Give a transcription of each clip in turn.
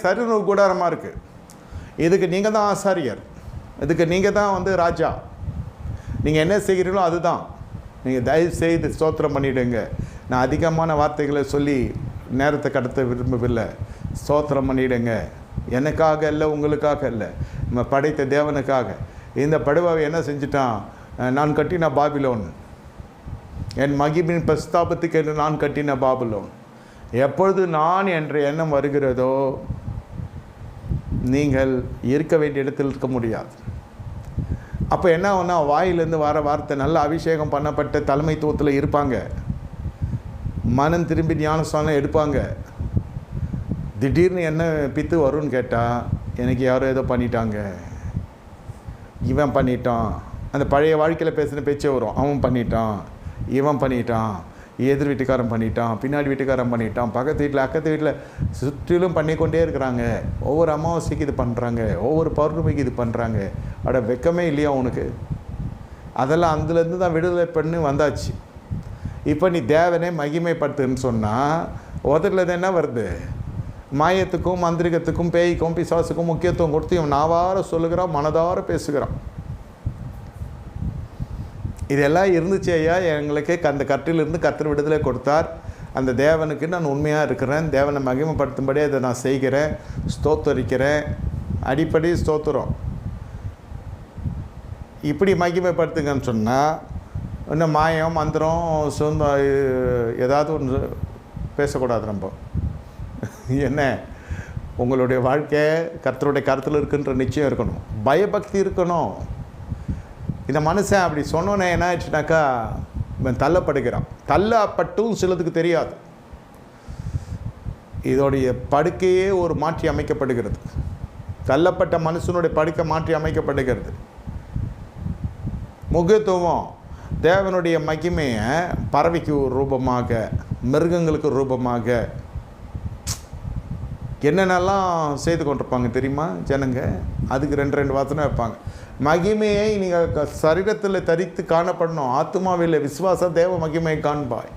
சருணு கூடாரமாக இருக்குது இதுக்கு நீங்கள் தான் ஆசாரியர். இதுக்கு நீங்கள் தான் வந்து ராஜா. நீங்கள் என்ன செய்கிறீங்களோ அதுதான். நீங்கள் தயவு செய்து ஸ்தோத்திரம் பண்ணிவிடுங்க நான் அதிகமான வார்த்தைகளை சொல்லி நேரத்தை கடத்த விரும்பவில்லை. ஸ்தோத்திரம் பண்ணிவிடுங்க எனக்காக இல்லை உங்களுக்காக இல்லை நம்ம படைத்த தேவனுக்காக. இந்த படுவாவை என்ன செஞ்சிட்டான்? நான் கட்டின பாபிலோன். என் மகிமின் பிரஸ்தாபத்துக்கு என்று நான் கட்டின பாபிலோன். எப்பொழுது நான் என்ற எண்ணம் வருகிறதோ நீங்கள் இருக்க வேண்டிய இடத்தில் இருக்க முடியாது. அப்போ என்ன ஒன்றா வாயிலேருந்து வர வார்த்தை நல்ல அபிஷேகம் பண்ணப்பட்ட தலைமைத்துவத்தில் இருப்பாங்க. மனம் திரும்பி ஞானஸ்தானம் எடுப்பாங்க. திடீர்னு என்ன பித்து வரும்னு கேட்டால் எனக்கு யாரோ ஏதோ பண்ணிட்டாங்க. இவன் பண்ணிட்டான். அந்த பழைய வாழ்க்கையில் பேசின பேச்சே வரும். அவன் பண்ணிட்டான். இவன் பண்ணிட்டான். எதிர் வீட்டுக்காரன் பண்ணிட்டான் பின்னாடி வீட்டுக்காரன் பண்ணிட்டான் பக்கத்து வீட்டில் அக்கத்து வீட்டில் சுற்றிலும் பண்ணிக்கொண்டே இருக்கிறாங்க. ஒவ்வொரு அமாவாசைக்கு இது பண்ணுறாங்க ஒவ்வொரு பௌர்ணமிக்கு இது பண்ணுறாங்க அட வெக்கமே இல்லையா உனக்கு? அதெல்லாம் அதுலேருந்து தான் விடுதலை பண்ணி வந்தாச்சு. இப்போ நீ தேவனே மகிமைப்படுத்துன்னு சொன்னால் உதட்டில் என்ன வருது? மாயத்துக்கும் மந்திரிகத்துக்கும் பேய்க்கும் பிசாசுக்கும் முக்கியத்துவம் கொடுத்து இவன் நாவார சொல்லுகிறான் மனதார பேசுகிறான். இதெல்லாம் இருந்துச்சு ஐயா. எங்களுக்கு அந்த கற்றிலிருந்து கத்தர் விடுதலை கொடுத்தார். அந்த தேவனுக்கு நான் உண்மையாக இருக்கிறேன். தேவனை மகிமைப்படுத்தும்படி அதை நான் செய்கிறேன். ஸ்தோத்தரிக்கிறேன். அடிப்படை ஸ்தோத்திரம். இப்படி மகிமைப்படுத்துங்கன்னு சொன்னால் இன்னும் மாயம் மந்திரம் சொந்த ஏதாவது ஒன்று பேசக்கூடாது நம்ம. என்ன? உங்களுடைய வாழ்க்கை கர்த்தருடைய கருத்தில் இருக்குன்ற நிச்சயம் இருக்கணும். பயபக்தி இருக்கணும். இந்த மனுஷன் அப்படி சொன்னோன்னே என்ன ஆயிடுச்சுனாக்கா இவன் தள்ளப்படுகிறான். தள்ளப்பட்டும் சிலதுக்கு தெரியாது. இதோடைய படுக்கையே ஒரு மாற்றி அமைக்கப்படுகிறது. தள்ளப்பட்ட மனுஷனுடைய படுக்கை மாற்றி அமைக்கப்படுகிறது. முக்கியத்துவம் தேவனுடைய மகிமையை பறவைக்கு ஒரு ரூபமாக மிருகங்களுக்கு ரூபமாக என்னென்னலாம் செய்து கொண்டிருப்பாங்க தெரியுமா? ஜனங்க? அதுக்கு ரெண்டு ரெண்டு வாசனை வைப்பாங்க. மகிமையை நீங்கள் சரீரத்தில் தரித்து காணப்படணும். ஆத்மாவில் விசுவாச தேவ மகிமையை காண்பாய்.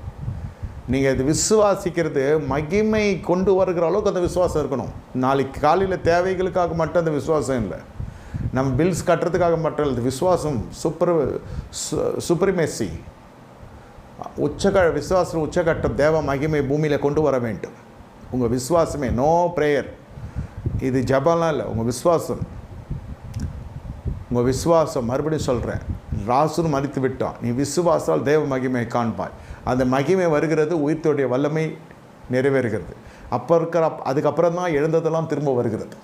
நீங்கள் இது விசுவாசிக்கிறது மகிமை கொண்டு வருகிற அளவுக்கு அந்த விசுவாசம் இருக்கணும். நாளைக்கு காலையில் தேவைகளுக்காக மட்டும் அந்த விசுவாசம் இல்லை. நம்ம பில்ஸ் கட்டுறதுக்காக மட்டும் இல்லை. விசுவாசம் சூப்பர் சுப்ரிமேசி உச்சக விசுவாசம் உச்சகட்டம் தேவ மகிமை பூமியில் கொண்டு வர வேண்டும். உங்கள் விஸ்வாசமே நோ ப்ரேயர் இது ஜபம்லாம் இல்லை உங்கள் விஸ்வாசம் உங்கள் விசுவாசம் மறுபடியும் சொல்கிறேன் ராசுன்னு மறித்து விட்டான். நீ விசுவாசால் தேவ மகிமை காண்பாய். அந்த மகிமை வருகிறது உயிர்த்தோடைய வல்லமை நிறைவேறுகிறது. அப்போ இருக்கிற அதுக்கப்புறம் தான் எழுந்ததெல்லாம் திரும்ப வருகிறது.